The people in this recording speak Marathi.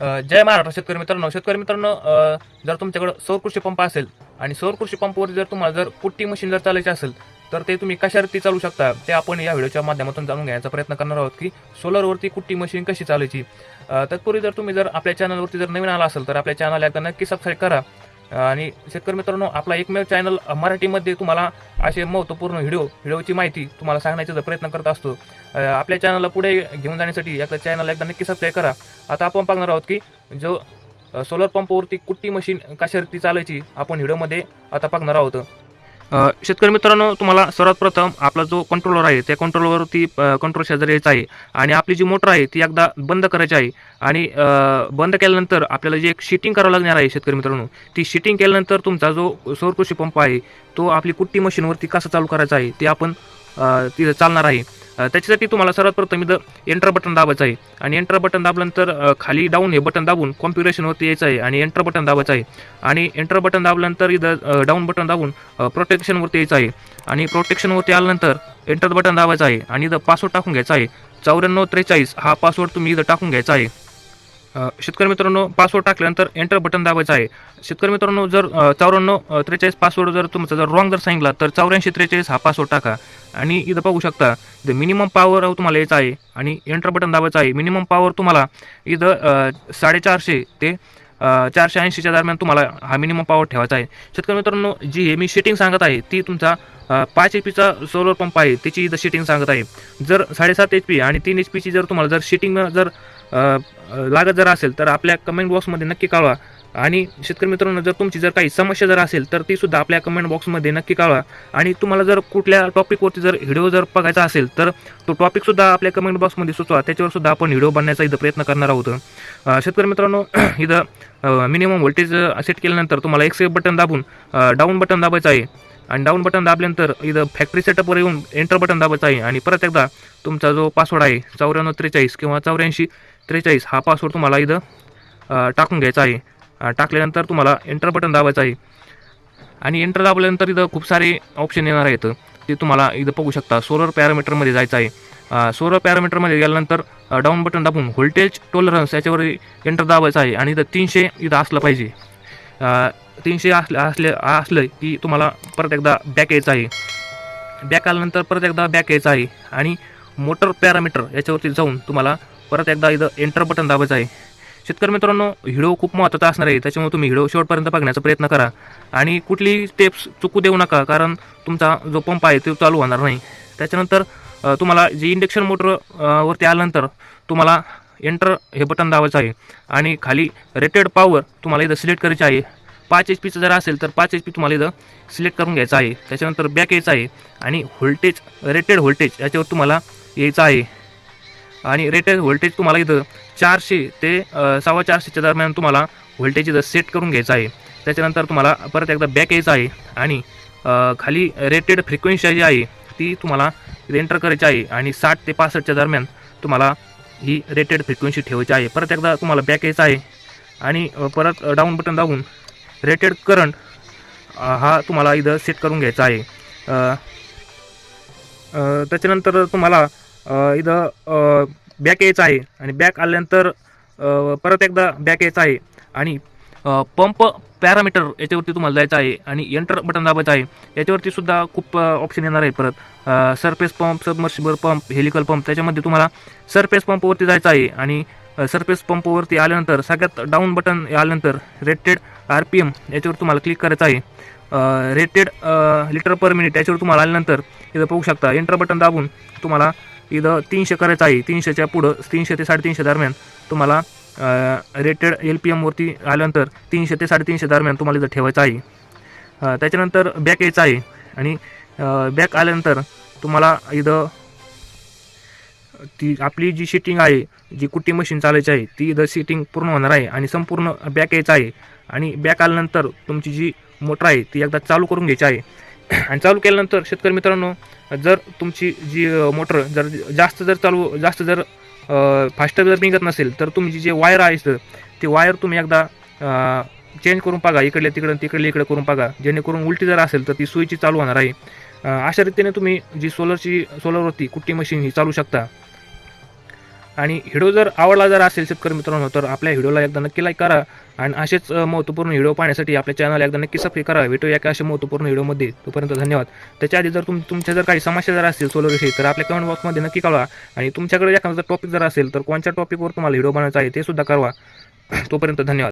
जय महाराष्ट्र शेतकरी मित्रांनो. शेतकरी मित्रांनो जर तुमच्याकडं सौर कृषी पंप असेल आणि सौर कृषी पंपवर जर तुम्हाला जर कुट्टी मशीन जर चालायची असेल तर ते तुम्ही कशावरती चालू शकता ते आपण या व्हिडिओच्या माध्यमातून जाणून घ्यायचा प्रयत्न करणार आहोत की सोलरवरती कुट्टी मशीन कशी चालायची. तत्पूर्वी जर तुम्ही जर आपल्या चॅनलवरती जर नवीन आला असेल तर आपल्या चॅनल एकदा नक्की सबस्क्राईब करा. आणि शेतकरी मित्रांनो आपला एकमेव चॅनल मराठीमध्ये तुम्हाला असे महत्त्वपूर्ण व्हिडिओ व्हिडिओची माहिती तुम्हाला सांगण्याचा जर प्रयत्न करत असतो आपल्या चॅनलला पुढे घेऊन जाण्यासाठी एकदा चॅनल एकदा नक्की सबस्क्राईब करा. आता आपण पाहणार आहोत की जो सोलर पंपवरती कुट्टी मशीन कशावरती चालायची आपण व्हिडिओमध्ये आता पाहणार आहोत. शेतकरी मित्रांनो तुम्हाला सर्वात प्रथम आपला जो कंट्रोलर आहे त्या कंट्रोलवरती कंट्रोल शेजारी आहे. आणि आपली जी मोटर आहे ती एकदा बंद करायची आहे. आणि बंद केल्यानंतर आपल्याला जे एक शिटिंग करावं लागणार आहे शेतकरी मित्रांनो ती शिटिंग केल्यानंतर तुमचा जो सौर कृषी पंप आहे तो आपली कुट्टी मशीनवरती कसा चालू करायचा आहे ते आपण तिथं चालणार आहे. त्याच्यासाठी तुम्हाला सर्वात प्रथम इथं एंटर बटन दाबायचं आहे. आणि एंटर बटन दाबल्यानंतर खाली डाऊन हे बटन दाबून कॉम्प्युरेशनवरती यायचं आहे आणि एंटर बटन दाबायचं आहे. आणि एंटर बटन दाबल्यानंतर इथं डाऊन बटन दाबून प्रोटेक्शनवरती यायचं आहे. आणि प्रोटेक्शनवरती आल्यानंतर एंटर बटन दाबायचं आहे. आणि इथं पासवर्ड टाकून घ्यायचा आहे. चौऱ्याण्णव त्रेचाळीस हा पासवर्ड तुम्ही इथं टाकून घ्यायचा आहे. शेतकरी मित्रांनो पासवर्ड टाकल्यानंतर एंटर बटन दाबायचं आहे. शेतकरी मित्रांनो जर चौऱ्याण्णव त्रेचाळीस पासवर्ड जर तुमचा जर रॉंग जर सांगितला तर चौऱ्याऐंशी त्रेचाळीस हा पासवर्ड टाका. आणि इथं पाहू शकता इथं मिनिमम पॉवर तुम्हाला यायचं आहे आणि एंटर बटन दाबायचं आहे. मिनिमम पॉवर तुम्हाला इथं साडेचारशे ते चारशे ऐंशीच्या दरम्यान तुम्हाला हा मिनिमम पॉवर ठेवायचा आहे. शेतकरी मित्रांनो जी हे मी शेटिंग सांगत आहे ती तुमचा पाच एच पीचा सोलर पंप आहे त्याची इथं शेटिंग सांगत आहे. जर साडेसात एच पी आणि तीन एच पीची जर तुम्हाला जर शेटिंग जर लागत जर असेल तर आपल्या कमेंट बॉक्समध्ये नक्की कळवा. आणि शेतकरी मित्रांनो जर तुमची जर काही समस्या जर असेल तर ती सुद्धा आपल्या कमेंट बॉक्समध्ये नक्की कळवा. आणि तुम्हाला जर कुठल्या टॉपिकवरती जर व्हिडिओ जर बघायचा असेल तर तो टॉपिकसुद्धा आपल्या कमेंट बॉक्समध्ये सुचवा. त्याच्यावर सुद्धा आपण व्हिडिओ बनण्याचा इथं प्रयत्न करणार आहोत. शेतकरी मित्रांनो इथं मिनिमम व्होल्टेज सेट केल्यानंतर तुम्हाला एक बटन दाबून डाऊन बटन दाबायचं आहे. आणि डाऊन बटन दाबल्यानंतर इथं फॅक्टरी सेटअपवर येऊन एंटर बटन दाबायचं आहे. आणि परत एकदा तुमचा जो पासवर्ड आहे चौऱ्याण्णव त्रेचाळीस किंवा चौऱ्याऐंशी त्रेचाळीस. हा पासवर्ड तुम्हाला इथं टाकून घ्यायचा आहे. टाकल्यानंतर तुम्हाला एंटर बटन दाबायचं आहे. आणि एंटर दाबल्यानंतर इथं खूप सारे ऑप्शन येणार आहेत. ते तुम्हाला इथं बघू शकता. सोलर पॅरामीटरमध्ये जायचं आहे. सोलर पॅरामीटरमध्ये गेल्यानंतर डाऊन बटन दाबून व्होल्टेज टॉलरन्स याच्यावर एंटर दाबायचं आहे. आणि इथं तीनशे इथं असलं पाहिजे. तीनशे असले असले असलं की तुम्हाला परत एकदा बॅक यायचं आहे. बॅक आल्यानंतर परत एकदा बॅक यायचं आहे. आणि मोटर पॅरामीटर याच्यावरती जाऊन तुम्हाला परत एकदा इथं एंटर बटन दाबायचं आहे. शेतकरी मित्रांनो व्हिडिओ खूप महत्त्वाचा असणार आहे. त्याच्यामुळे तुम्ही व्हिडिओ शेवटपर्यंत बघण्याचा प्रयत्न करा. आणि कुठलीही स्टेप्स चुकू देऊ नका कारण तुमचा जो पंप आहे तो चालू होणार नाही. त्याच्यानंतर तुम्हाला जे इंडक्शन मोटर वरती आल्यानंतर तुम्हाला एंटर हे बटन दाबायचं आहे. आणि खाली रेटेड पॉवर तुम्हाला इथं सिलेक्ट करायची आहे. पाच एच पीचं जर असेल तर पाच एच पी तुम्हाला इथं सिलेक्ट करून घ्यायचं आहे. त्याच्यानंतर बॅक यायचं आहे. आणि व्होल्टेज रेटेड व्होल्टेज याच्यावर तुम्हाला यायचं आहे. आणि रेटेड व्होल्टेज तुम्हाला इथं चारशे ते सव्वा चारशेच्या दरम्यान तुम्हाला व्होल्टेज इथं सेट करून घ्यायचं आहे. त्याच्यानंतर तुम्हाला परत एकदा बॅक यायचं आहे आणि खाली रेटेड फ्रिक्वेन्सी जी आहे ती तुम्हाला एंटर करायची आहे आणि साठ ते पासष्टच्या दरम्यान तुम्हाला ही रेटेड फ्रिक्वेन्सी ठेवायची आहे. परत एकदा तुम्हाला बॅक यायचं आहे आणि परत डाऊन बटन दाबून रेटेड करंट हा तुम्हाला इथं सेट करून घ्यायचा आहे. त्याच्यानंतर तुम्हाला इथं बॅक यायचं आहे. आणि बॅक आल्यानंतर परत एकदा बॅक यायचं आहे. आणि पंप पॅरामीटर याच्यावरती तुम्हाला जायचं आहे. आणि एंटर बटन दाबायचं आहे. याच्यावरती सुद्धा खूप ऑप्शन येणार आहे परत. Surface pump submersible pump helical pump त्याच्यामध्ये तुम्हाला सरफेस पंपवरती जायचं आहे. आणि सरफेस पंपवरती आल्यानंतर सगळ्यात डाऊन बटन आल्यानंतर रेटेड आर पी एम याच्यावर तुम्हाला क्लिक करायचं आहे. रेटेड लिटर पर मिनिट याच्यावर तुम्हाला आल्यानंतर इथं पाहू शकता. एंटर बटन दाबून तुम्हाला इथं तीनशे करायचं आहे. तीनशेच्या पुढं तीनशे ते साडेतीनशे दरम्यान तुम्हाला रेटेड एल पी एमवरती आल्यानंतर तीनशे ते साडेतीनशे दरम्यान तुम्हाला इथं ठेवायचं आहे. त्याच्यानंतर बॅक यायचं आहे. आणि बॅक आल्यानंतर तुम्हाला इथं ती आपली जी शिटिंग आहे जी कुट्टी मशीन चालायची आहे ती इथं शिटिंग पूर्ण होणार आहे आणि संपूर्ण बॅक यायचं आहे. आणि बॅक आल्यानंतर तुमची जी मोटर आहे ती एकदा चालू करून घ्यायची आहे. आणि चालू केल्यानंतर शेतकरी मित्रांनो जर तुमची जी मोटर जर जास्त जर चालू जास्त जर फास्ट जर निघत नसेल तर तुमची जे वायर आहे सर ती वायर तुम्ही एकदा चेंज करून पागा. इकडल्या तिकडं तिकडल्या इकडे करून पागा. जेणेकरून उलटी जर असेल तर ती सुईची चालू होणार आहे. अशा रीतीने तुम्ही जी सोलरची सोलरवरती कुट्टी मशीन ही चालू शकता. आणि व्हिडिओ जर आवडला जर असेल शेतकरी मित्रांनो तर आपल्या व्हिडिओला एकदा नक्की लाईक करा. आणि असेच महत्त्वपूर्ण व्हिडिओ पाहण्यासाठी आपल्या चॅनलला एकदा नक्की सबस्क्राईब करा. भेटू या अशा महत्त्वपूर्ण व्हिडिओमध्ये. तोपर्यंत धन्यवाद. त्याच्या आधी जर तुम तुमच्या जर काही समस्या जर असतील सोलरविषयी तर आपल्या कमेंट बॉक्समध्ये नक्की कळवा. आणि तुमच्याकडे एखादा टॉपिक जर असेल तर कोणत्या टॉपिकवर तुम्हाला व्हिडिओ बनवायचा आहे ते सुद्धा कळवा. तोपर्यंत धन्यवाद.